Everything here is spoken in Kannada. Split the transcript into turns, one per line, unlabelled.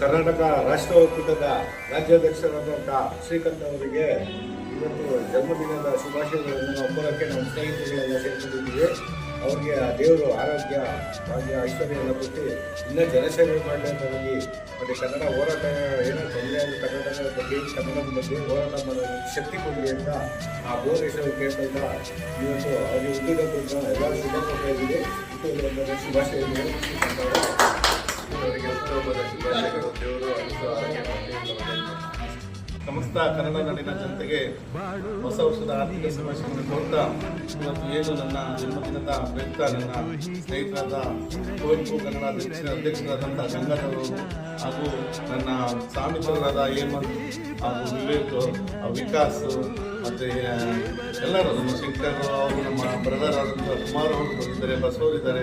ಕರ್ನಾಟಕ ರಾಷ್ಟ್ರ ಒಕ್ಕೂಟದ ರಾಜ್ಯಾಧ್ಯಕ್ಷರಾದಂಥ ಶ್ರೀಕಾಂತ್ ಅವರಿಗೆ ಇವತ್ತು ಜನ್ಮದಿನದ ಶುಭಾಶಯಗಳನ್ನು ನಾವು ಕೋರಕ್ಕೆ ನಮ್ಮ ಸ್ನೇಹಿತರುಗಳೆಲ್ಲ ಸೇರ್ಕೊಂಡಿದ್ದೀವಿ. ಅವ್ರಿಗೆ ಆ ದೇವರು ಆರೋಗ್ಯ, ಭಾಗ್ಯ ಐಶ್ವರ್ಯ ಕೊಟ್ಟು ಇನ್ನೂ ಜನಸೇವೆ ಮಾಡಲಿ ಮತ್ತು ಕನ್ನಡ ಹೋರಾಟ ಏನೋ ತೊಂದರೆ ಆದ ಕನ್ನಡದ ಬಗ್ಗೆ ಕನ್ನಡದ ಬಗ್ಗೆ ಹೋರಾಟ ಮಾಡೋದು ಶಕ್ತಿ ಕೊಡಲಿ ಅಂತ ಆ ಭುವನೇಶ್ವರ ಕೇಳ್ಕೊಂಡ ಇವತ್ತು ಅವ್ರಿಗೆ ಉದ್ಯೋಗ ಎಲ್ಲರೂ ಶುಭ ಕೊಡ್ತಾ ಇದ್ದೀವಿ. ಒಂದು ಶುಭಾಶಯಗಳು ಶ್ರೀಕಾಂತ್ ಅವರೇ.
ಅವರಿಗೆ ಹುಟ್ಟುಹಬ್ಬದ ಶುಭಾಶಯಗಳು ದೇವರು ಆಯುಷ್ಯ ಆರೋಗ್ಯ ಭಾಗ್ಯಗಳನ್ನು ಸಮಸ್ತ ಕನ್ನಡ ನಾಡಿನ ಜನತೆಗೆ ಹೊಸ ವರ್ಷದ ಆರ್ಥಿಕ ಶುಭಾಶಯಗಳನ್ನು ಕೊಡ್ತಾ ಇವತ್ತು ಏನು ನನ್ನ ಜನ್ಮದಿನದ ಪ್ರಯುಕ್ತ ನನ್ನ ಸ್ನೇಹಿತರಾದ ಕುವೆಂಪು ಕನ್ನಡ ಅಧ್ಯಕ್ಷ ಅಧ್ಯಕ್ಷರಾದಂಥ ಗಂಗಾಧರ್ ಹಾಗೂ ನನ್ನ ಸಾಮಿತ್ರರಾದ ಹೇಮಂತ್ ಹಾಗೂ ವಿವೇಕ್ ವಿಕಾಸ್ ಮತ್ತು ಎಲ್ಲರೂ ನಮ್ಮ ಶಂಕರ್ ಅವರು, ನಮ್ಮ ಬ್ರದರ್ ಆದಂಥ ಕುಮಾರ್ ಅವರು ಬಂದಿದ್ದಾರೆ, ಬಸವರಿದ್ದಾರೆ.